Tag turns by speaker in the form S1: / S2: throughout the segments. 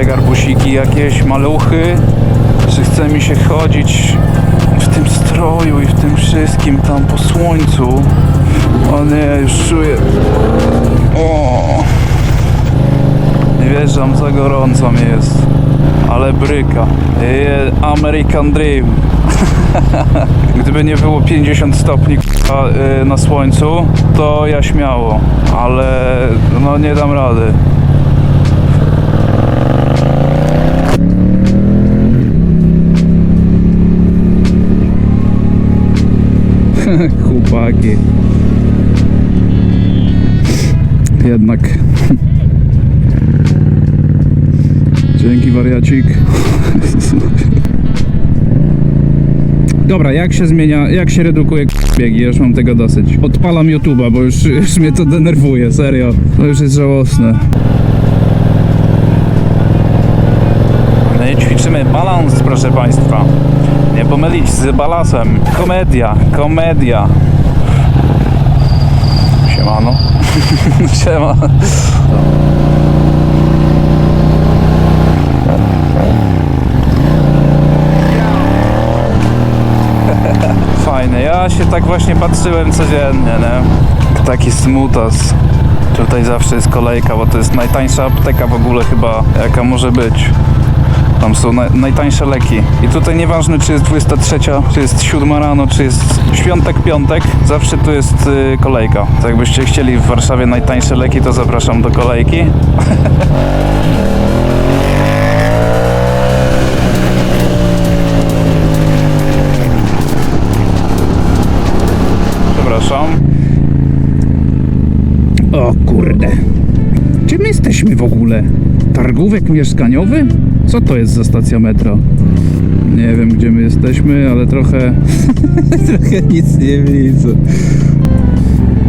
S1: stare garbusiki jakieś, maluchy. Czy chce mi się chodzić w tym stroju i w tym wszystkim tam po słońcu. O nie, już czuję. O! Nie wjeżdżam, za gorąco mi jest. Ale bryka. American Dream. Gdyby nie było 50 stopni y, na słońcu, to ja śmiało. Ale no nie dam rady. Chłopaki. Jednak. Dzięki wariacik. Dobra, jak się zmienia, jak się redukuje biegi? Już mam tego dosyć. Odpalam YouTube'a, bo już, już mnie to denerwuje, serio. To już jest żałosne. My ćwiczymy balans, proszę Państwa. Nie pomylić z balasem. Komedia, komedia. Siemano. Siema. Fajne. Ja się tak właśnie patrzyłem codziennie, nie? Taki smutas. Tutaj zawsze jest kolejka, bo to jest najtańsza apteka w ogóle chyba, jaka może być. Tam są naj, najtańsze leki. I tutaj nieważne, czy jest 23, czy jest 7 rano, czy jest świątek, piątek, zawsze tu jest y, kolejka. To jakbyście chcieli w Warszawie najtańsze leki, to zapraszam do kolejki. Przepraszam. O kurde. My jesteśmy w ogóle? Targówek mieszkaniowy? Co to jest za stacja metro? Nie wiem gdzie my jesteśmy, ale trochę... trochę nic nie widzę.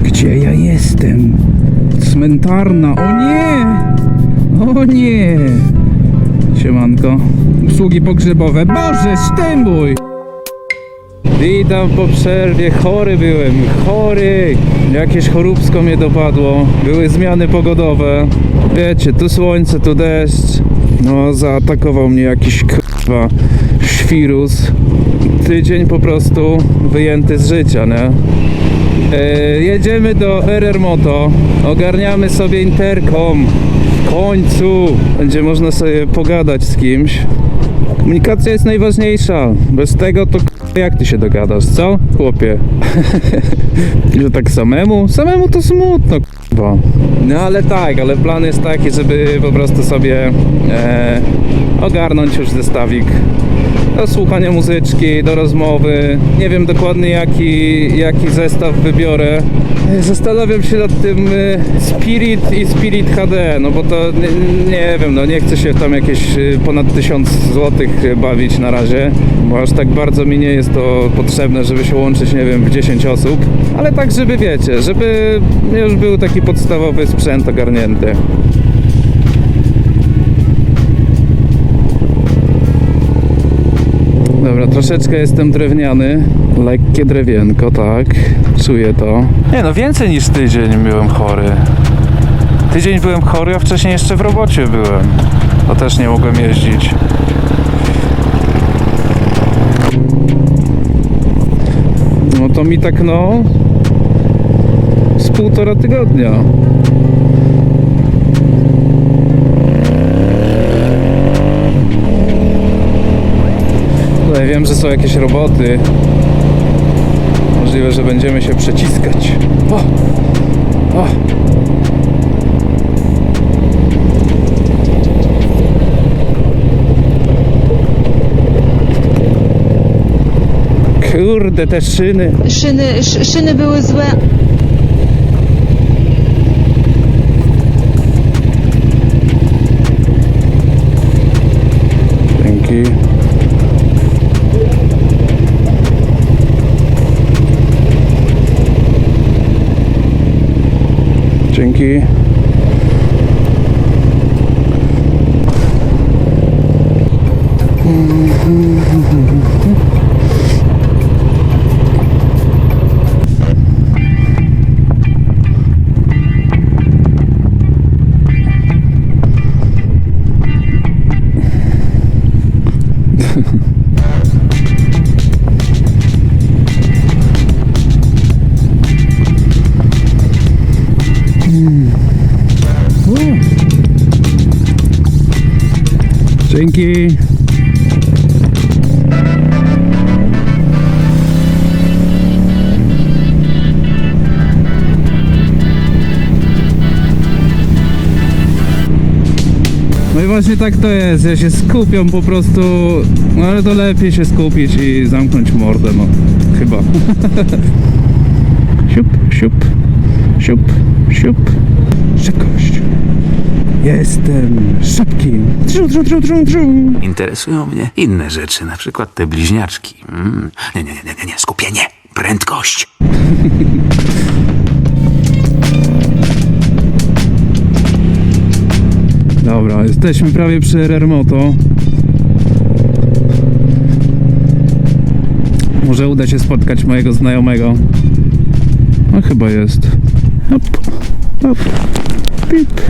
S1: Gdzie ja jestem? Cmentarna. O nie! O nie! Siemanko. Usługi pogrzebowe. Boże, sztymuj! Witam po przerwie, chory byłem, chory. Jakieś choróbsko mnie dopadło. Były zmiany pogodowe. Wiecie, tu słońce, tu deszcz. No, zaatakował mnie jakiś k***wa świrus. Tydzień po prostu wyjęty z życia, nie? E, jedziemy do RR Moto, ogarniamy sobie interkom. W końcu będzie można sobie pogadać z kimś. Komunikacja jest najważniejsza. Bez tego to jak ty się dogadasz, co? Chłopie. Że tak samemu? Samemu to smutno, k***wa. No ale tak, ale plan jest taki, żeby po prostu sobie e, ogarnąć już zestawik do słuchania muzyczki, do rozmowy. Nie wiem dokładnie jaki, jaki zestaw wybiorę. Zastanawiam się nad tym e, Spirit i Spirit HD, no bo to nie, nie wiem, no nie chcę się tam jakieś e, ponad 1000 zł bawić na razie, bo aż tak bardzo mi nie jest to potrzebne, żeby się łączyć, nie wiem, w 10 osób, ale tak, żeby wiecie, żeby już był taki podstawowy sprzęt ogarnięty. Dobra, troszeczkę jestem drewniany. Lekkie drewienko, tak. Czuję to. Nie no, więcej niż tydzień byłem chory. Tydzień byłem chory, a wcześniej jeszcze w robocie byłem. To też nie mogłem jeździć. No to mi tak no... Z półtora tygodnia. Tutaj wiem, że są jakieś roboty. Możliwe, że będziemy się przeciskać. O! O! Kurde, te szyny.
S2: Szyny, sz, szyny były złe.
S1: Dzięki. Dzięki. No i właśnie tak to jest, ja się skupiam po prostu, no ale to lepiej się skupić i zamknąć mordę, no. Chyba. siup, siup, siup, siup, Jestem szybki. Tru, tru, tru, tru, tru.
S3: Interesują mnie inne rzeczy, na przykład te bliźniaczki. Mm. Nie, nie, nie, nie, nie, skupienie, prędkość.
S1: Dobra, jesteśmy prawie przy RR Moto. Może uda się spotkać mojego znajomego. No chyba jest. Hop, hop, pip.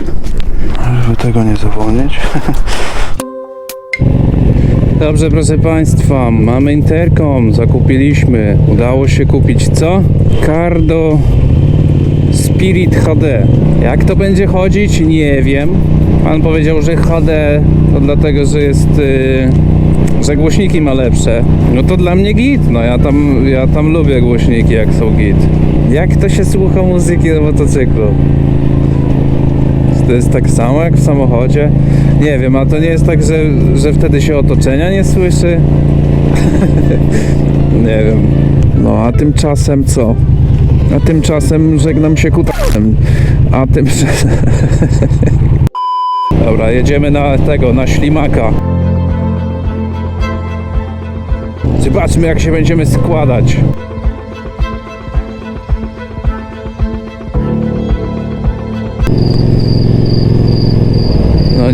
S1: Żeby tego nie zapomnieć. Dobrze, proszę Państwa, mamy interkom, zakupiliśmy. Udało się kupić co? Cardo Spirit HD. Jak to będzie chodzić? Nie wiem. Pan powiedział, że HD to dlatego, że jest. Yy, że głośniki ma lepsze. No to dla mnie git. No ja tam, ja tam lubię głośniki, jak są git. Jak to się słucha muzyki na motocyklu? To jest tak samo jak w samochodzie? Nie wiem, a to nie jest tak, że, że wtedy się otoczenia nie słyszy? nie wiem. No a tymczasem co? A tymczasem żegnam się kutasem. A tymczasem... Dobra, jedziemy na tego, na ślimaka. Zobaczmy jak się będziemy składać.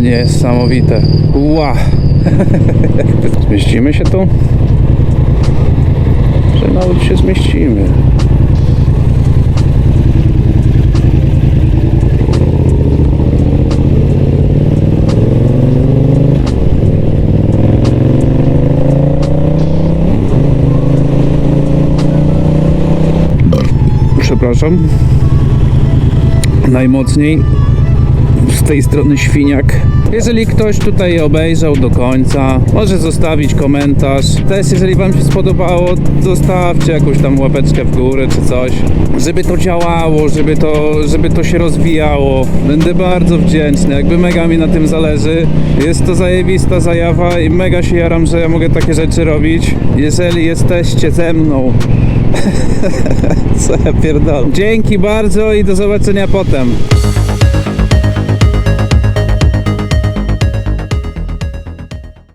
S1: Niesamowite. Ła! Zmieścimy się tu? Że nawet się zmieścimy. Przepraszam. Najmocniej z tej strony świniak. Jeżeli ktoś tutaj obejrzał do końca, może zostawić komentarz. Też jeżeli Wam się spodobało, zostawcie jakąś tam łapeczkę w górę czy coś. Żeby to działało, żeby to, żeby to się rozwijało. Będę bardzo wdzięczny, jakby mega mi na tym zależy. Jest to zajebista zajawa i mega się jaram, że ja mogę takie rzeczy robić. Jeżeli jesteście ze mną, co ja pierdolę. Dzięki bardzo i do zobaczenia potem.